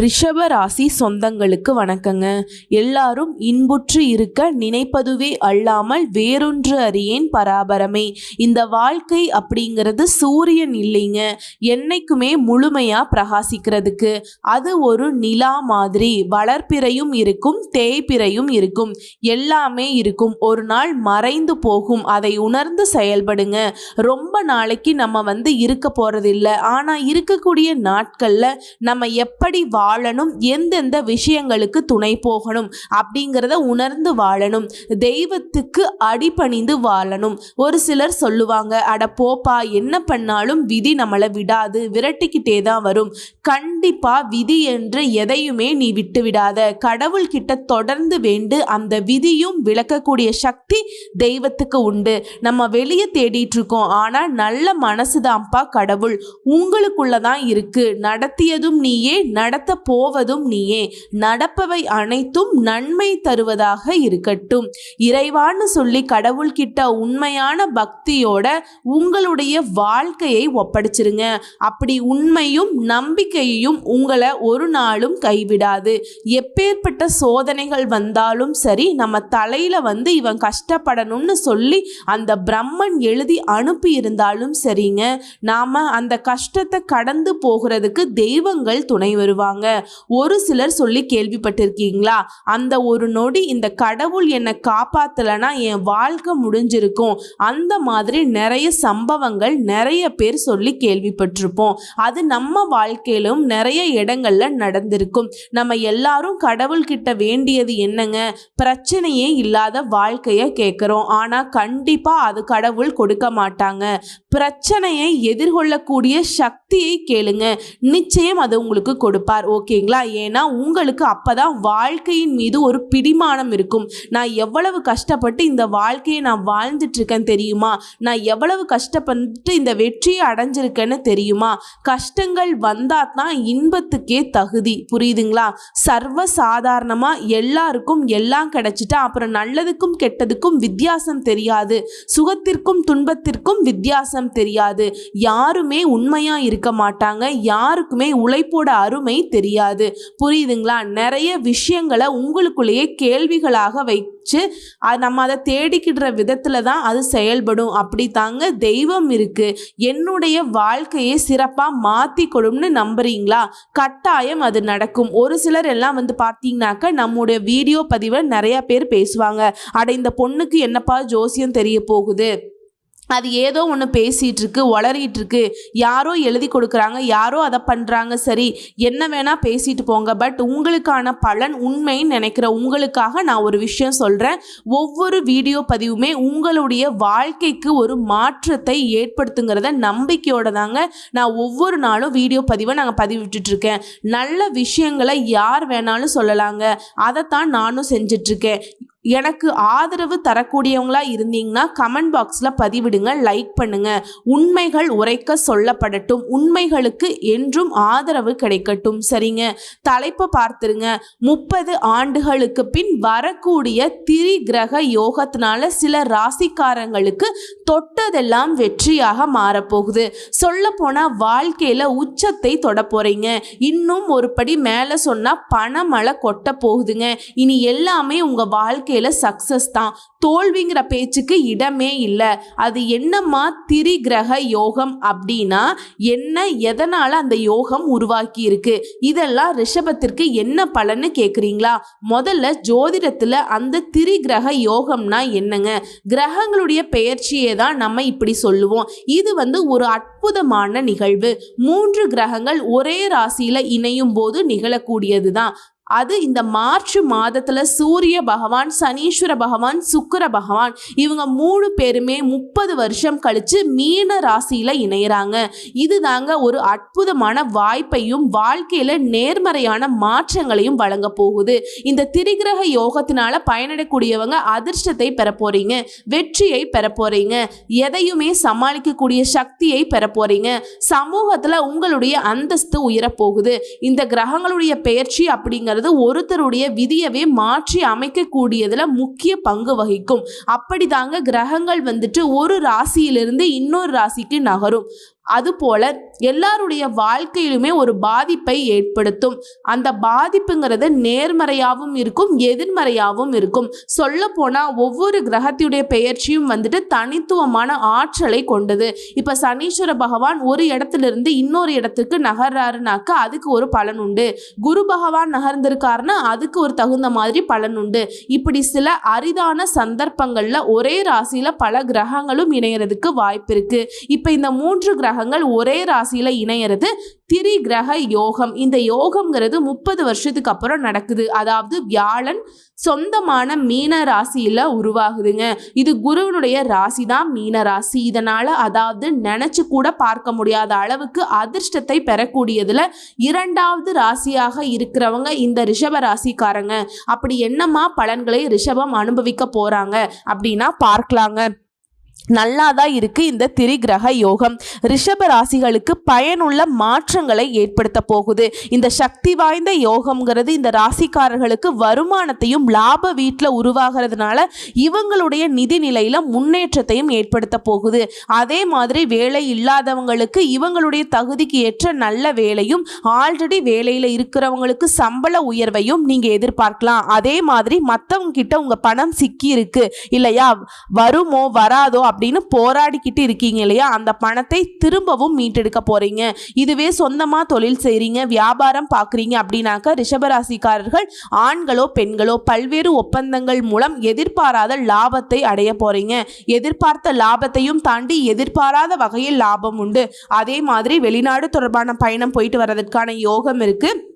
ரிஷப ராசி சொந்தங்களுக்கு வணக்கங்க. எல்லாரும் இன்புற்று இருக்க நினைப்பதுவே அல்லாமல் வேறொன்று அறியேன் பராபரமே. இந்த வாழ்க்கை அப்படிங்கிறது சூரியன் இல்லைங்க. என்னைக்குமே முழுமையா பிரகாசிக்கிறதுக்கு. அது ஒரு நிலா மாதிரி. வளர்ப்பிறையும் இருக்கும் தேய்பிறையும் இருக்கும். எல்லாமே இருக்கும். ஒரு நாள் மறைந்து போகும். அதை உணர்ந்து செயல்படுங்க. ரொம்ப நாளைக்கு நம்ம வந்து இருக்க போகிறதில்ல ஆனா இருக்கக்கூடிய நாட்கள்ல நம்ம எப்படி வாழணும் எந்தெந்த விஷயங்களுக்கு துணை போகணும் அப்படிங்கிறத உணர்ந்து வாழணும். தெய்வத்துக்கு அடிபணிந்து வாழணும். ஒரு சிலர் சொல்லுவாங்க அட போப்பா என்ன பண்ணாலும் விதி நம்மளை விடாது விரட்டிக்கிட்டே தான் வரும். கண்டிப்பா விதி என்று எதையுமே நீ விட்டு விடாத. கடவுள்கிட்ட தொடர்ந்து வேண்டு அந்த விதியும் விளக்கக்கூடிய சக்தி தெய்வத்துக்கு உண்டு. நம்ம வெளியே தேடிட்டு இருக்கோம் ஆனா நல்ல மனசுதான்ப்பா கடவுள். உங்களுக்குள்ள தான் இருக்கு. நடத்தியதும் நீயே நட நடத்த போவதும் நீயே. நடப்பவை அனைத்தும் நன்மை தருவதாக இருக்கட்டும். இறைவான்னு சொல்லி கடவுள்கிட்ட உண்மையான பக்தியோட உங்களுடைய வாழ்க்கையை ஒப்படைச்சிருங்க. அப்படி உண்மையும் நம்பிக்கையையும் உங்களை ஒரு நாளும் கைவிடாது. எப்பேற்பட்ட சோதனைகள் வந்தாலும் சரி நம்ம தலையில வந்து இவன் கஷ்டப்படணும்னு சொல்லி அந்த பிரம்மன் எழுதி அனுப்பி இருந்தாலும் சரிங்க. நாம அந்த கஷ்டத்தை கடந்து போகிறதுக்கு தெய்வங்கள் துணை வருவாங்க. ஒரு சிலர் சொல்லி கேள்விப்பட்டிருக்கீங்களா? அந்த ஒரு நொடி இந்த கடவுள் என்னை காப்பாத்தலைன்னா என் வாழ்க்கை முடிஞ்சிருக்கும். அந்த மாதிரி நிறைய சம்பவங்கள் நிறைய பேர் சொல்லி கேள்விப்பட்டிருப்போம். அது நம்ம வாழ்க்கையிலும் நிறைய இடங்கள்ல நடந்திருக்கும். நம்ம எல்லாரும் கடவுள்கிட்ட வேண்டியது என்னங்க? பிரச்சனையே இல்லாத வாழ்க்கையை கேட்குறோம். ஆனால் கண்டிப்பாக அது கடவுள் கொடுக்க மாட்டாங்க. பிரச்சனையை எதிர்கொள்ளக்கூடிய சக்தியை கேளுங்க. நிச்சயம் அது உங்களுக்கு கொடுப்பார் ஓகேங்களா? ஏன்னா உங்களுக்கு அப்போதான் வாழ்க்கையின் மீது ஒரு பிடிமானம் இருக்கும். நான் எவ்வளவு கஷ்டப்பட்டு இந்த வாழ்க்கையை நான் வாழ்ந்துட்டு இருக்கேன் தெரியுமா? நான் எவ்வளவு கஷ்டப்பட்டு இந்த வெற்றியை அடைஞ்சிருக்கேன்னு தெரியுமா? கஷ்டங்கள் வந்தா தான் இன்பத்துக்கே தகுதி. புரியுதுங்களா? சர்வ சாதாரணமாக எல்லாருக்கும் எல்லாம் கிடைச்சிட்டா அப்புறம் நல்லதுக்கும் கெட்டதுக்கும் வித்தியாசம் தெரியாது. சுகத்திற்கும் துன்பத்திற்கும் வித்தியாசம் தெரியாது. யாருமே உண்மையாக இருக்க மாட்டாங்க. யாருக்குமே உழைப்போட அருமை தெரியாது. புரியுதுங்களா? நிறைய விஷயங்களை உங்களுக்குள்ளேயே கேள்விகளாக வச்சு அது நம்ம அதை தேடிக்கிடுற விதத்தில் தான் அது செயல்படும். அப்படி தாங்க தெய்வம் இருக்குது என்னுடைய வாழ்க்கையை சிறப்பாக மாற்றி கொடும்னு நம்புறீங்களா? கட்டாயம் அது நடக்கும். ஒரு சிலர் எல்லாம் வந்து பார்த்தீங்கன்னாக்க நம்முடைய வீடியோ பதிவை நிறைய பேர் பேசுவாங்க. அட இந்த பொண்ணுக்கு என்னப்பா ஜோசியம் தெரிய போகுது? அது ஏதோ ஒன்று பேசிகிட்டு இருக்கு வளரிட்டு இருக்கு யாரோ எழுதி கொடுக்குறாங்க யாரோ அதை பண்ணுறாங்க சரி என்ன வேணால் பேசிட்டு போங்க. பட் உங்களுக்கான பலன் உண்மைன்னு நினைக்கிற உங்களுக்காக நான் ஒரு விஷயம் சொல்கிறேன் ஒவ்வொரு வீடியோ பதிவுமே உங்களுடைய வாழ்க்கைக்கு ஒரு மாற்றத்தை ஏற்படுத்துங்கிறத நம்பிக்கையோட தாங்க நான் ஒவ்வொரு நாளும் வீடியோ பதிவை நாங்கள் பதிவிட்டுட்ருக்கேன். நல்ல விஷயங்களை யார் வேணாலும் சொல்லலாங்க. அதைத்தான் நானும் செஞ்சிட்ருக்கேன். எனக்கு ஆதரவு தரக்கூடியவங்களா இருந்தீங்கன்னா கமெண்ட் பாக்ஸில் பதிவிடுங்க லைக் பண்ணுங்க. உண்மைகள் உரைக்க சொல்லப்படட்டும். உண்மைகளுக்கு என்றும் ஆதரவு கிடைக்கட்டும். சரிங்க? தலைப்பை பார்த்துருங்க. முப்பது ஆண்டுகளுக்கு பின் வரக்கூடிய திரி கிரக யோகத்தினால சில ராசிக்காரங்களுக்கு தொட்டதெல்லாம் வெற்றியாக மாறப்போகுது. சொல்ல போனால் வாழ்க்கையில் உச்சத்தை தொட போறீங்க. இன்னும் ஒரு படி மேலே சொன்னால் பணமழை கொட்ட போகுதுங்க. இனி எல்லாமே உங்கள் வாழ்க்கை வாழ்க்கையில் சக்ஸஸ் தான். தோல்விங்கிற பேச்சுக்கு இடமே இல்லை. அது என்னம்மா திரி கிரக யோகம் அப்படின்னா என்ன எதனால் அந்த யோகம் உருவாக்கி இருக்கு இதெல்லாம் ரிஷபத்திற்கு என்ன பலன்னு கேட்குறீங்களா முதல்ல ஜோதிடத்தில் அந்த திரி கிரக யோகம்னா என்னங்க? கிரகங்களுடைய பெயர்ச்சியை தான் நம்ம இப்படி சொல்லுவோம். இது வந்து ஒரு அற்புதமான நிகழ்வு. மூன்று கிரகங்கள் ஒரே ராசியில் இணையும் போது நிகழக்கூடியது தான் அது இந்த மார்ச் மாதத்தில் சூரிய பகவான் சனீஸ்வர பகவான் சுக்கிர பகவான் இவங்க மூணு பேருமே முப்பது வருஷம் கழித்து மீன ராசியில இணையறாங்க. இதுதாங்க ஒரு அற்புதமான வாய்ப்பையும் வாழ்க்கையில் நேர்மறையான மாற்றங்களையும் வழங்க போகுது. இந்த திரிகிரக யோகத்தினால பயனடைக்கூடியவங்க அதிர்ஷ்டத்தை பெற போறீங்க வெற்றியை பெற போறீங்க எதையுமே சமாளிக்கக்கூடிய சக்தியை பெற போறீங்க உங்களுடைய அந்தஸ்து உயரப்போகுது இந்த கிரகங்களுடைய பெயர்ச்சி அப்படிங்கிறது அப்படிங்கிறது ஒருத்தருடைய விதியவே மாற்றி அமைக்கக்கூடியதில் முக்கிய பங்கு வகிக்கும். அப்படி தாங்க கிரகங்கள் வந்துட்டு ஒரு ராசியிலிருந்து இன்னொரு ராசிக்கு நகரும். அதுபோல எல்லாருடைய வாழ்க்கையிலுமே ஒரு பாதிப்பை ஏற்படுத்தும். அந்த பாதிப்புங்கிறது நேர்மறையாகவும் இருக்கும் எதிர்மறையாகவும் இருக்கும். சொல்ல போனால் ஒவ்வொரு கிரகத்தினுடைய பெயர்ச்சியும் வந்துட்டு தனித்துவமான ஆற்றலை கொண்டது. இப்போ சனீஸ்வர பகவான் ஒரு இடத்துலேருந்து இன்னொரு இடத்துக்கு நகர்றாருனாக்கா அதுக்கு ஒரு பலன் உண்டு. குரு பகவான் நகர்ந்திருக்காருன்னா அதுக்கு ஒரு தகுந்த மாதிரி பலன் உண்டு. இப்படி சில அரிதான சந்தர்ப்பங்களில் ஒரே ராசியில் பல கிரகங்களும் இணையறதுக்கு வாய்ப்பு இருக்குது இப்போ இந்த மூன்று கிரகங்கள் ஒரே ராசியில் இணையறது திரி கிரக யோகம். இந்த யோகம்ங்கிறது முப்பது வருஷத்துக்கு அப்புறம் நடக்குது. அதாவது வியாழன் சொந்தமான மீன ராசியில் உருவாகுதுங்க. இது குருவனுடைய ராசி தான் மீன ராசி. இதனால் அதாவது நினச்சி கூட பார்க்க முடியாத அளவுக்கு அதிர்ஷ்டத்தை பெறக்கூடியதில் இரண்டாவது ராசியாக இருக்கிறவங்க இந்த ரிஷப ராசிக்காரங்க. அப்படி என்னமா பலன்களை ரிஷபம் அனுபவிக்க போகிறாங்க அப்படின்னா பார்க்கலாங்க. நல்லா தான் இருக்கு இந்த திரிகிரக யோகம். ரிஷப ராசிகளுக்கு பயனுள்ள மாற்றங்களை ஏற்படுத்த போகுது. இந்த சக்தி வாய்ந்த யோகம்ங்கிறது இந்த ராசிக்காரர்களுக்கு வருமானத்தையும் லாப வீட்டில் உருவாகிறதுனால இவங்களுடைய நிதி நிலையில முன்னேற்றத்தையும் ஏற்படுத்த போகுது. அதே மாதிரி வேலை இல்லாதவங்களுக்கு இவங்களுடைய தகுதிக்கு ஏற்ற நல்ல வேலையும் ஆல்ரெடி வேலையில் இருக்கிறவங்களுக்கு சம்பள உயர்வையும் நீங்க எதிர்பார்க்கலாம். அதே மாதிரி மற்றவங்க கிட்ட உங்க பணம் சிக்கி இருக்கு இல்லையா? வருமோ வராதோ அப்படின்னு போராடிக்கிட்டு இருக்கீங்க இல்லையா? அந்த பணத்தை திரும்பவும் மீட்டெடுக்க போறீங்க. இதுவே சொந்தமா தொழில் செய்றீங்க வியாபாரம் பார்க்குறீங்க அப்படின்னாக்க ரிஷபராசிக்காரர்கள் ஆண்களோ பெண்களோ பல்வேறு ஒப்பந்தங்கள் மூலம் எதிர்பாராத லாபத்தை அடைய போறீங்க. எதிர்பார்த்த லாபத்தையும் தாண்டி எதிர்பாராத வகையில் லாபம் உண்டு. அதே மாதிரி வெளிநாடு தொடர்பான பயணம் போயிட்டு வர்றதுக்கான யோகம் இருக்குது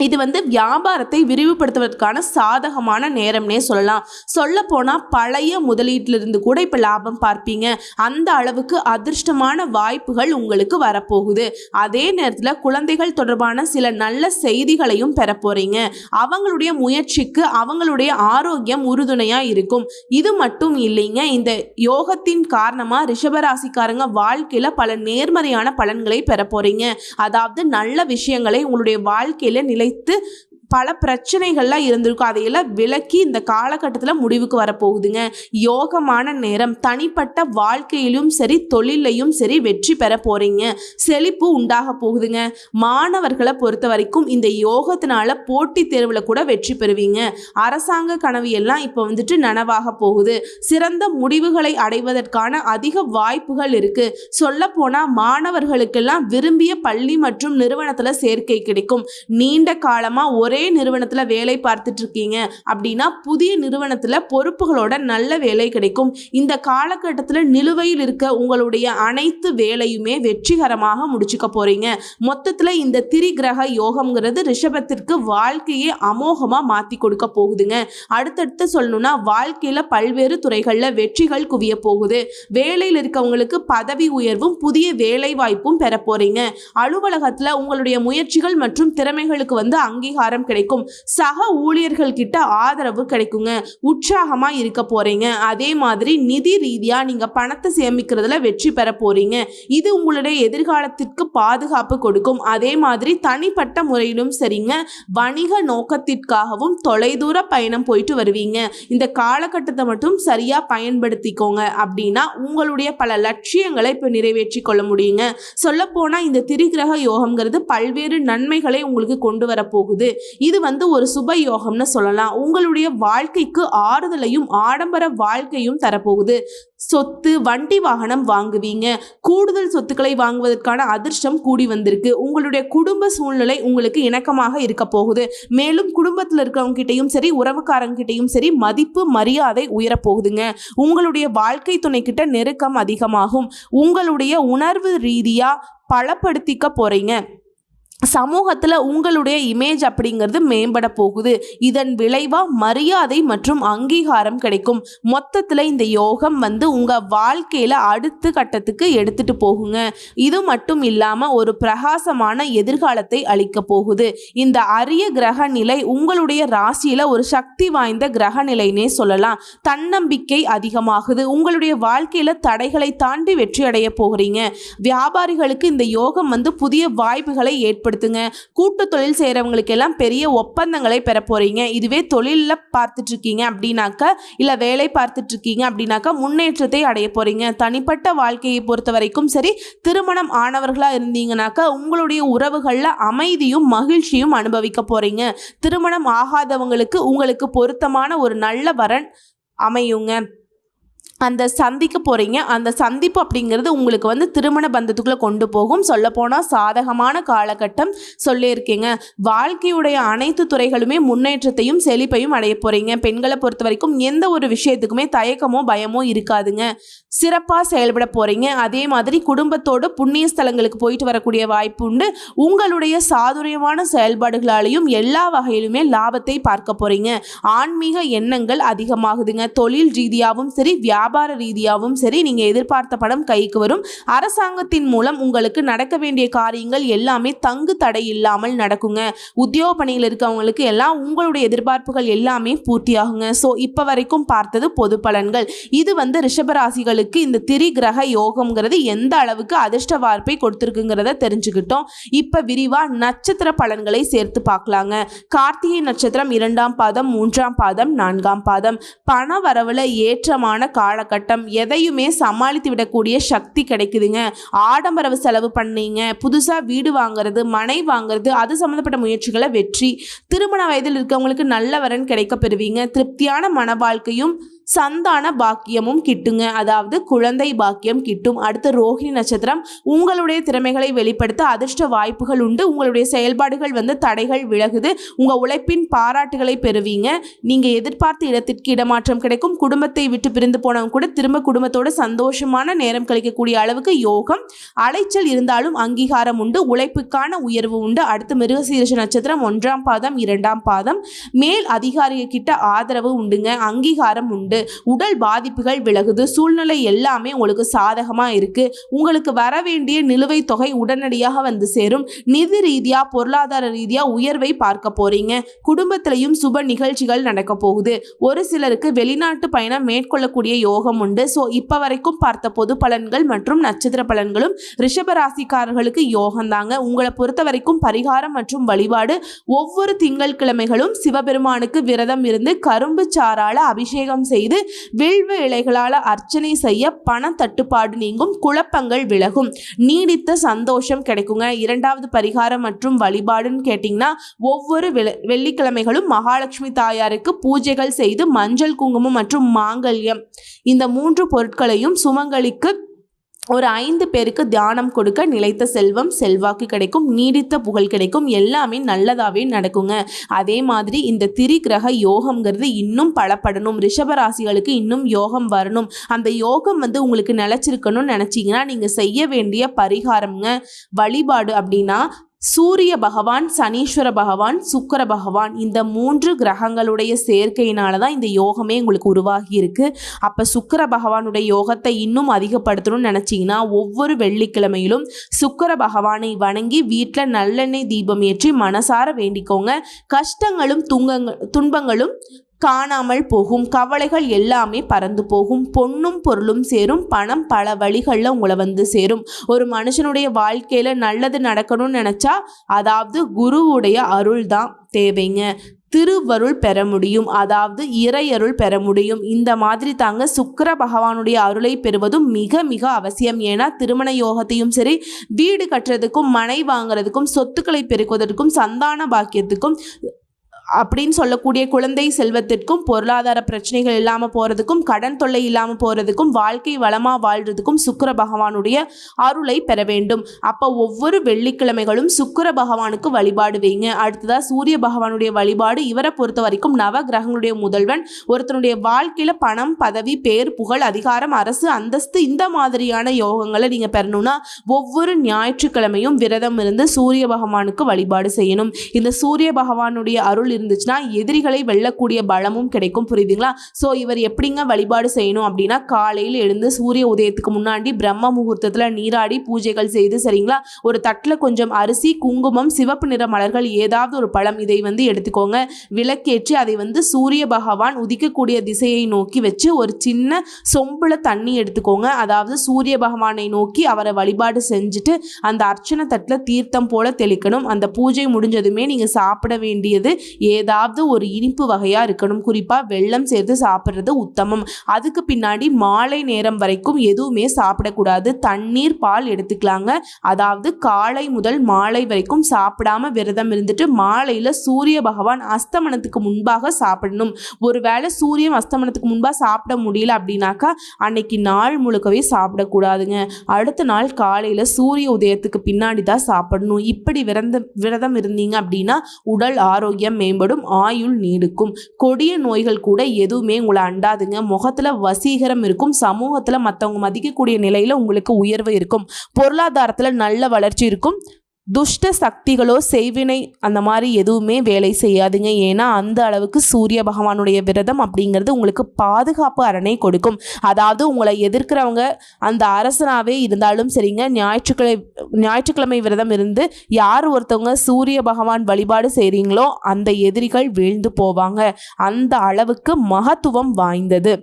இது வந்து வியாபாரத்தை விரிவுபடுத்துவதற்கான சாதகமான நேரம்னே சொல்லலாம். சொல்ல போனால் பழைய முதலீட்டிலிருந்து கூட இப்போ லாபம் பார்ப்பீங்க. அந்த அளவுக்கு அதிர்ஷ்டமான வாய்ப்புகள் உங்களுக்கு வரப்போகுது. அதே நேரத்தில் குழந்தைகள் தொடர்பான சில நல்ல செய்திகளையும் பெற போறீங்க. அவங்களுடைய முயற்சிக்கு அவங்களுடைய ஆரோக்கியம் உறுதுணையாக இருக்கும். இது மட்டும் இல்லைங்க இந்த யோகத்தின் காரணமாக ரிஷபராசிக்காரங்க வாழ்க்கையில் பல நேர்மறையான பலன்களை பெற போறீங்க. அதாவது நல்ல விஷயங்களை உங்களுடைய வாழ்க்கையில் நிலை நிலைத்து பல பிரச்சனைகள்லாம் இருந்திருக்கும். அதையெல்லாம் விலக்கி இந்த காலகட்டத்தில் முடிவுக்கு வரப்போகுதுங்க. யோகமான நேரம் தனிப்பட்ட வாழ்க்கையிலும் சரி தொழிலையும் சரி வெற்றி பெற போகிறீங்க செழிப்பு உண்டாக போகுதுங்க. மாணவர்களை பொறுத்த வரைக்கும் இந்த யோகத்தினால போட்டித் தேர்வில் கூட வெற்றி பெறுவீங்க. அரசாங்க கனவு எல்லாம் இப்போ வந்துட்டு நனவாக போகுது. சிறந்த முடிவுகளை அடைவதற்கான அதிக வாய்ப்புகள் இருக்கு. சொல்ல போனால் மாணவர்களுக்கெல்லாம் விரும்பிய பள்ளி மற்றும் நிறுவனத்தில் சேர்க்கை கிடைக்கும். நீண்ட காலமாக ஒரே நிறுவனத்தில் வேலை பார்த்துட்டு இருக்கீங்க அப்படின்னா புதிய நிறுவனத்தில் பொறுப்புகளோட நல்ல வேலை கிடைக்கும். இந்த காலகட்டத்தில் நிலுவையில் இருக்க உங்களுடைய அனைத்து வேலையுமே வெற்றிகரமாக முடிச்சுக்க போறீங்க. மொத்தத்தில் இந்த திரிகிரக யோகம்ங்கிறது ரிஷபத்திற்கு வாழ்க்கையை அமோகமாக மாற்றி கொடுக்க போகுதுங்க. அடுத்தடுத்து சொல்லணும்னா வாழ்க்கையில் பல்வேறு துறைகளில் வெற்றிகள் குவிய போகுது. வேலையில் இருக்கவங்களுக்கு பதவி உயர்வும் புதிய வேலை வாய்ப்பும் பெற போறீங்க. அலுவலகத்தில் உங்களுடைய முயற்சிகள் மற்றும் திறமைகளுக்கு வந்து அங்கீகாரம் கிடைக்கும். சக ஊழியர்கள் கிட்ட ஆதரவு கிடைக்குங்க. உற்சாகமா இருக்க போறீங்க. அதே மாதிரி நிதி ரீதியா நீங்க பணத்தை சேமிக்கிறதுல வெற்றி பெற போறீங்க. இது உங்களுடைய எதிர்காலத்திற்கு பாதுகாப்பு கொடுக்கும். அதே மாதிரி தனிப்பட்ட முறையிலும் சரிங்க. வணிக நோக்கத்திற்காகவும் தொலைதூர பயணம் போயிட்டு வருவீங்க. இந்த காலகட்டத்தை மட்டும் சரியா பயன்படுத்திக்கோங்க அப்படின்னா உங்களுடைய பல லட்சியங்களை இப்போ நிறைவேற்றி கொள்ள முடியுங்க. சொல்லப்போனால் இந்த திரிகிரக யோகம்ங்கிறது பல்வேறு நன்மைகளை உங்களுக்கு கொண்டு வரப்போகுது இது வந்து ஒரு சுப யோகம்னு சொல்லலாம். உங்களுடைய வாழ்க்கைக்கு ஆறுதலையும் ஆடம்பர வாழ்க்கையும் தரப்போகுது. சொத்து வண்டி வாகனம் வாங்குவீங்க. கூடுதல் சொத்துக்களை வாங்குவதற்கான அதிர்ஷ்டம் கூடி வந்திருக்கு. உங்களுடைய குடும்ப சூழ்நிலை உங்களுக்கு இணக்கமாக இருக்க போகுது. மேலும் குடும்பத்தில் இருக்கிறவங்க கிட்டையும் சரி உறவுக்காரங்கிட்டையும் சரி மதிப்பு மரியாதை உயரப்போகுதுங்க உங்களுடைய வாழ்க்கை துணை கிட்ட நெருக்கம் அதிகமாகும். உங்களுடைய உணர்வு ரீதியாக பலப்படுத்திக்க போறீங்க. சமூகத்தில் உங்களுடைய இமேஜ் அப்படிங்கிறது மேம்பட போகுது. இதன் விளைவாக மரியாதை மற்றும் அங்கீகாரம் கிடைக்கும். மொத்தத்தில் இந்த யோகம் வந்து உங்கள் வாழ்க்கையில் அடுத்த கட்டத்துக்கு எடுத்துட்டு போகுங்க. இது மட்டும் இல்லாமல் ஒரு பிரகாசமான எதிர்காலத்தை அளிக்க போகுது. இந்த அரிய கிரக நிலை உங்களுடைய ராசியில் ஒரு சக்தி வாய்ந்த கிரக நிலைனே சொல்லலாம். தன்னம்பிக்கை அதிகமாகுது. உங்களுடைய வாழ்க்கையில் தடைகளை தாண்டி வெற்றி அடைய போகிறீங்க வியாபாரிகளுக்கு இந்த யோகம் வந்து புதிய வாய்ப்புகளை ஏற்படுத்தும் பயன்படுத்துங்க. கூட்டு தொழில் செய்கிறவங்களுக்கு எல்லாம் பெரிய ஒப்பந்தங்களை பெற போகிறீங்க இதுவே தொழிலில் பார்த்துட்டு இருக்கீங்க அப்படின்னாக்கா இல்லை வேலை பார்த்துட்டு இருக்கீங்க அப்படின்னாக்கா முன்னேற்றத்தை அடைய போகிறீங்க தனிப்பட்ட வாழ்க்கையை பொறுத்த வரைக்கும் சரி திருமணம் ஆனவர்களாக இருந்தீங்கனாக்கா உங்களுடைய உறவுகளில் அமைதியும் மகிழ்ச்சியும் அனுபவிக்க போகிறீங்க திருமணம் ஆகாதவங்களுக்கு உங்களுக்கு பொருத்தமான ஒரு நல்ல வரன் அமையுங்க. அந்த சந்திக்க போகிறீங்க அந்த சந்திப்பு அப்படிங்கிறது உங்களுக்கு வந்து திருமண பந்தத்துக்குள்ளே கொண்டு போகும். சொல்லப்போனால் சாதகமான காலகட்டம் சொல்லியிருக்கீங்க. வாழ்க்கையுடைய அனைத்து துறைகளுமே முன்னேற்றத்தையும் செழிப்பையும் அடைய போகிறீங்க பெண்களை பொறுத்த வரைக்கும் எந்த ஒரு விஷயத்துக்குமே தயக்கமோ பயமோ இருக்காதுங்க. சிறப்பாக செயல்பட போகிறீங்க அதே மாதிரி குடும்பத்தோடு புண்ணிய ஸ்தலங்களுக்கு போயிட்டு வரக்கூடிய வாய்ப்பு உண்டு. உங்களுடைய சாதுரியமான செயல்பாடுகளாலையும் எல்லா வகையிலுமே லாபத்தை பார்க்க போகிறீங்க ஆன்மீக எண்ணங்கள் அதிகமாகுதுங்க. தொழில் ரீதியாகவும் சரி வியாபார ரீதியாகவும் சரி நீங்கள் எதிர்பார்த்த படம் கைக்கு வரும். அரசாங்கத்தின் மூலம் உங்களுக்கு நடக்க வேண்டிய காரியங்கள் எல்லாமே தங்கு தடை இல்லாமல் நடக்குங்க. உத்தியோக பணியில் இருக்கவங்களுக்கு எல்லாம் உங்களுடைய எதிர்பார்ப்புகள் எல்லாமே பூர்த்தியாகுங்க. ஸோ இப்போ வரைக்கும் பார்த்தது பொது பலன்கள். இது வந்து ரிஷபராசிகளுக்கு இந்த திரி கிரக யோகம்ங்கிறது எந்த அளவுக்கு அதிர்ஷ்ட வார்ப்பை கொடுத்துருக்குங்கிறத தெரிஞ்சுக்கிட்டோம். இப்போ விரிவாக நட்சத்திர பலன்களை சேர்த்து பார்க்கலாங்க. கார்த்திகை நட்சத்திரம் இரண்டாம் பாதம் மூன்றாம் பாதம் நான்காம் பாதம். பண வரவில் ஏற்றமான காலகட்டம். எதையுமே சமாளித்து விடக்கூடிய சக்தி கிடைக்குதுங்க. ஆடம்பரவு செலவு பண்ணீங்க. புதுசாக வீடு வாங்குறது மனை வாங்குறது அது சம்மந்தப்பட்ட முயற்சிகளை வெற்றி. திருமண வயதில் இருக்கவங்களுக்கு நல்ல வரன் கிடைக்க பெறுவீங்க. திருப்தியான மன வாழ்க்கையும் சந்தான பாக்கியமும் கிட்டுங்க. அதாவது குழந்தை பாக்கியம் கிட்டும். அடுத்து ரோஹிணி நட்சத்திரம். உங்களுடைய திறமைகளை வெளிப்படுத்த அதிர்ஷ்ட வாய்ப்புகள் உண்டு. உங்களுடைய செயல்பாடுகள் வந்து தடைகள் விலகுது. உங்கள் உழைப்பின் பாராட்டுகளை பெறுவீங்க. நீங்கள் எதிர்பார்த்த இடத்திற்கு இடமாற்றம் கிடைக்கும். குடும்பத்தை விட்டு பிரிந்து போனவங்க கூட திரும்ப குடும்பத்தோட சந்தோஷமான நேரம் கழிக்கக்கூடிய அளவுக்கு யோகம். அலைச்சல் இருந்தாலும் அங்கீகாரம் உண்டு. உழைப்புக்கான உயர்வு உண்டு. அடுத்து மிருகசீரிஷ நட்சத்திரம் ஒன்றாம் பாதம் இரண்டாம் பாதம். மேல் அதிகாரிகிட்ட ஆதரவு உண்டுங்க. அங்கீகாரம் உண்டு. உடல் பாதிப்புகள் விலகுது. சூழ்நிலை எல்லாமே உங்களுக்கு சாதகமாக இருக்கு. உங்களுக்கு வர வேண்டிய நிலுவைத் தொகை உடனடியாக வந்து சேரும். நிதி ரீதியாக பொருளாதார ரீதியாக உயர்வை பார்க்க போறீங்க. குடும்பத்திலையும் சுப நிகழ்ச்சிகள் நடக்க போகுது. ஒரு சிலருக்கு வெளிநாட்டு பயணம் மேற்கொள்ளக்கூடிய யோகம் உண்டு. ஸோ இப்போ வரைக்கும் பார்த்த பொது பலன்கள் மற்றும் நட்சத்திர பலன்களும் ரிஷப ராசிக்காரர்களுக்கு உங்களை பொறுத்த வரைக்கும் பரிகாரம் மற்றும் வழிபாடு ஒவ்வொரு திங்கள் கிழமைகளும் சிவபெருமானுக்கு விரதம் இருந்து கரும்பு சாறால அபிஷேகம் செய்து வில்வ இலைகளால் அர்ச்சனை செய்ய பண தட்டுப்பாடு நீங்கும் குழப்பங்கள் விலகும். நீடித்த சந்தோஷம் கிடைக்குங்க. இரண்டாவது பரிகாரம் மற்றும் வழிபாடுன்னு கேட்டிங்கன்னா ஒவ்வொரு வெள்ளிக்கிழமைகளும் மகாலட்சுமி தாயாருக்கு பூஜைகள் செய்து மஞ்சள் குங்குமம் மற்றும் மாங்கல்யம். இந்த மூன்று பொருட்களையும் சுமங்கலிக்கு ஒரு ஐந்து பேருக்கு தியானம் கொடுக்க நிலைத்த செல்வம் செல்வாக்கு கிடைக்கும் நீடித்த புகழ் கிடைக்கும் எல்லாமே நல்லதாகவே நடக்குங்க. அதே மாதிரி இந்த திரி கிரக யோகம்ங்கிறது இன்னும் பலப்படணும். ரிஷபராசிகளுக்கு இன்னும் யோகம் வரணும். அந்த யோகம் வந்து உங்களுக்கு நிலச்சிருக்கணும்னு நினச்சிங்கன்னா நீங்கள் செய்ய வேண்டிய பரிகாரம்ங்க. வழிபாடு அப்படின்னா சூரிய பகவான் சனீஸ்வர பகவான் சுக்கிர பகவான் இந்த மூன்று கிரகங்களுடைய சேர்க்கையினால தான் இந்த யோகமே உங்களுக்கு உருவாகி இருக்கு அப்போ சுக்கிர பகவானுடைய யோகத்தை இன்னும் அதிகப்படுத்தணும்னு நினச்சிங்கன்னா ஒவ்வொரு வெள்ளிக்கிழமையிலும் சுக்கிர பகவானை வணங்கி வீட்டில் நல்லெண்ணெய் தீபம் ஏற்றி மனசார வேண்டிக்கோங்க. கஷ்டங்களும் துங்கங்கள் துன்பங்களும் காணாமல் போகும். கவலைகள் எல்லாமே பறந்து போகும். பொன்னும் பொருளும் சேரும். பணம் பல வழிகளில் உங்களை வந்து சேரும். ஒரு மனுஷனுடைய வாழ்க்கையில் நல்லது நடக்கணும்னு நினச்சா அதாவது குருவுடைய அருள் தான் தேவைங்க. திருவருள் பெற முடியும். அதாவது இறையருள் பெற முடியும். இந்த மாதிரி தாங்க சுக்கிர பகவானுடைய அருளை பெறுவதும் மிக மிக அவசியம். ஏன்னா திருமண யோகத்தையும் சரி வீடு கட்டுறதுக்கும் மனை வாங்குறதுக்கும் சொத்துக்களை பெருக்குவதற்கும் சந்தான பாக்கியத்துக்கும் அப்படின்னு சொல்லக்கூடிய குழந்தை செல்வத்திற்கும் பொருளாதார பிரச்சனைகள் இல்லாமல் போகிறதுக்கும் கடன் தொல்லை இல்லாமல் போகிறதுக்கும் வாழ்க்கை வளமாக வாழ்றதுக்கும் சுக்கிர பகவானுடைய அருளை பெற வேண்டும். அப்போ ஒவ்வொரு வெள்ளிக்கிழமைகளும் சுக்கிர பகவானுக்கு வழிபாடு வைங்க. அடுத்ததாக சூரிய பகவானுடைய வழிபாடு. இவரை பொறுத்த வரைக்கும் நவ கிரகங்களுடைய முதல்வன் ஒருத்தனுடைய வாழ்க்கையில் பணம் பதவி பேர் புகழ் அதிகாரம் அரசு அந்தஸ்து இந்த மாதிரியான யோகங்களை நீங்கள் பெறணும்னா ஒவ்வொரு ஞாயிற்றுக்கிழமையும் விரதம் இருந்து சூரிய பகவானுக்கு வழிபாடு செய்யணும். இந்த சூரிய பகவானுடைய அருள் இருந்துச்சுன்னா எதிரிகளை வெல்லக்கூடிய பலமும் கிடைக்கும். புரியுதுங்களா? ஸோ இவர் எப்படிங்க வழிபாடு செய்யணும் அப்படின்னா காலையில் எழுந்து சூரிய உதயத்துக்கு முன்னாடி பிரம்ம முகூர்த்தத்தில் நீராடி பூஜைகள் செய்து சரிங்களா? ஒரு தட்டில் கொஞ்சம் அரிசி குங்குமம் சிவப்பு நிற மலர்கள் ஏதாவது ஒரு பழம் இதை வந்து எடுத்துக்கோங்க. விளக்கேற்றி அதை வந்து சூரிய பகவான் உதிக்கக்கூடிய திசையை நோக்கி வச்சு ஒரு சின்ன சொம்புல தண்ணி எடுத்துக்கோங்க. அதாவது சூரிய பகவானை நோக்கி அவரை வழிபாடு செஞ்சுட்டு அந்த அர்ச்சனை தட்டில் தீர்த்தம் போல தெளிக்கணும். அந்த பூஜை முடிஞ்சதுமே நீங்கள் சாப்பிட வேண்டியது ஏதாவது ஒரு இனிப்பு வகையாக இருக்கணும். குறிப்பாக வெள்ளம் சேர்த்து சாப்பிட்றது உத்தமம். அதுக்கு பின்னாடி மாலை நேரம் வரைக்கும் எதுவுமே சாப்பிடக்கூடாது. தண்ணீர் பால் எடுத்துக்கலாங்க. அதாவது காலை முதல் மாலை வரைக்கும் சாப்பிடாம விரதம் இருந்துட்டு மாலையில் சூரிய பகவான் அஸ்தமனத்துக்கு முன்பாக சாப்பிடணும். ஒருவேளை சூரியன் அஸ்தமனத்துக்கு முன்பாக சாப்பிட முடியல அப்படின்னாக்கா அன்னைக்கு நாள் முழுக்கவே சாப்பிடக்கூடாதுங்க. அடுத்த நாள் காலையில் சூரிய உதயத்துக்கு பின்னாடி தான் சாப்பிடணும். இப்படி விரந்த விரதம் இருந்தீங்க அப்படின்னா உடல் ஆரோக்கியம் மேம்படும் ஆயுள் நீடிக்கும். கொடிய நோய்கள் கூட எதுவுமே உங்களை அண்டாதுங்க. முகத்தில் வசீகரம் இருக்கும். சமூகத்தில் மற்றவங்க மதிக்கக்கூடிய நிலையில் உங்களுக்கு உயர்வு இருக்கும். பொருளாதாரத்தில் நல்ல வளர்ச்சி இருக்கும். துஷ்ட சக்திகளோ செய்வினை அந்த மாதிரி எதுவுமே வேலை செய்யாதுங்க. ஏன்னா அந்த அளவுக்கு சூரிய பகவானுடைய விரதம் அப்படிங்கிறது உங்களுக்கு பாதுகாப்பு அரணை கொடுக்கும். அதாவது உங்களை எதிர்க்கிறவங்க அந்த அரசனாகவே இருந்தாலும் சரிங்க ஞாயிற்றுக்கிழமை ஞாயிற்றுக்கிழமை விரதம் இருந்து யார் ஒருத்தவங்க சூரிய பகவான் வழிபாடு செய்கிறீங்களோ அந்த எதிரிகள் வீழ்ந்து போவாங்க. அந்த அளவுக்கு மகத்துவம் வாய்ந்தது.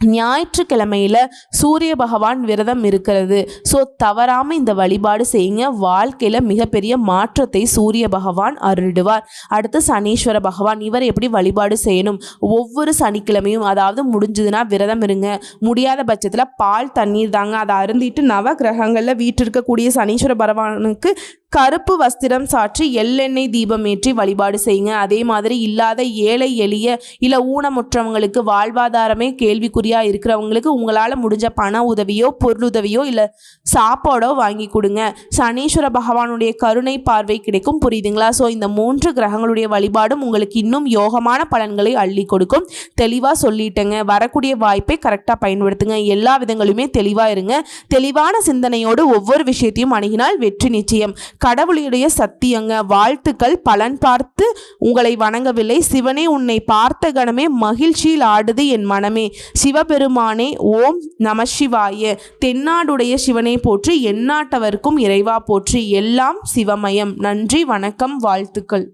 ஞாயிற்றுக்கிழமையில் சூரிய பகவான் விரதம் இருக்கிறது. ஸோ தவறாமல் இந்த வழிபாடு செய்யுங்க. வாழ்க்கையில் மிகப்பெரிய மாற்றத்தை சூரிய பகவான் அருளிடுவார். அடுத்து சனீஸ்வர பகவான் இவர் எப்படி வழிபாடு செய்யணும்? ஒவ்வொரு சனிக்கிழமையும் அதாவது முடிஞ்சதுன்னா விரதம் இருங்க. முடியாத பட்சத்தில் பால் தண்ணீர் தாங்க. அதை அருந்திட்டு நவ கிரகங்களில் வீட்டிருக்கக்கூடிய சனீஸ்வர பகவானுக்கு கருப்பு வஸ்திரம் சாற்றி எள்ளெண்ணெய் தீபம் ஏற்றி வழிபாடு செய்யுங்க. அதே மாதிரி இல்லாத ஏழை எளிய இல்லை ஊனமுற்றவங்களுக்கு வாழ்வாதாரமே கேள்விக்குறியாக இருக்கிறவங்களுக்கு உங்களால் முடிஞ்ச பண உதவியோ பொருளுதவியோ இல்லை சாப்பாடோ வாங்கி கொடுங்க. சனீஸ்வர பகவானுடைய கருணை பார்வை கிடைக்கும். புரியுதுங்களா? ஸோ இந்த மூன்று கிரகங்களுடைய வழிபாடும் உங்களுக்கு இன்னும் யோகமான பலன்களை அள்ளி கொடுக்கும். தெளிவாக சொல்லிட்டேங்க. வரக்கூடிய வாய்ப்பை கரெக்டாக பயன்படுத்துங்க. எல்லா விதங்களுமே தெளிவாக இருங்க. தெளிவான சிந்தனையோடு ஒவ்வொரு விஷயத்தையும் அணுகினால் வெற்றி நிச்சயம். கடவுளுடைய சத்தியங்க வாழ்த்துக்கள் பலன் பார்த்து உங்களை வணங்கவில்லை. சிவனே உன்னை பார்த்த கணமே மகிழ்ச்சியில் ஆடுது என் மனமே. சிவபெருமானே ஓம் நம சிவாய. தென்னாடுடைய சிவனை போற்றி எந்நாட்டவர்க்கும் இறைவா போற்றி. எல்லாம் சிவமயம். நன்றி வணக்கம் வாழ்த்துக்கள்.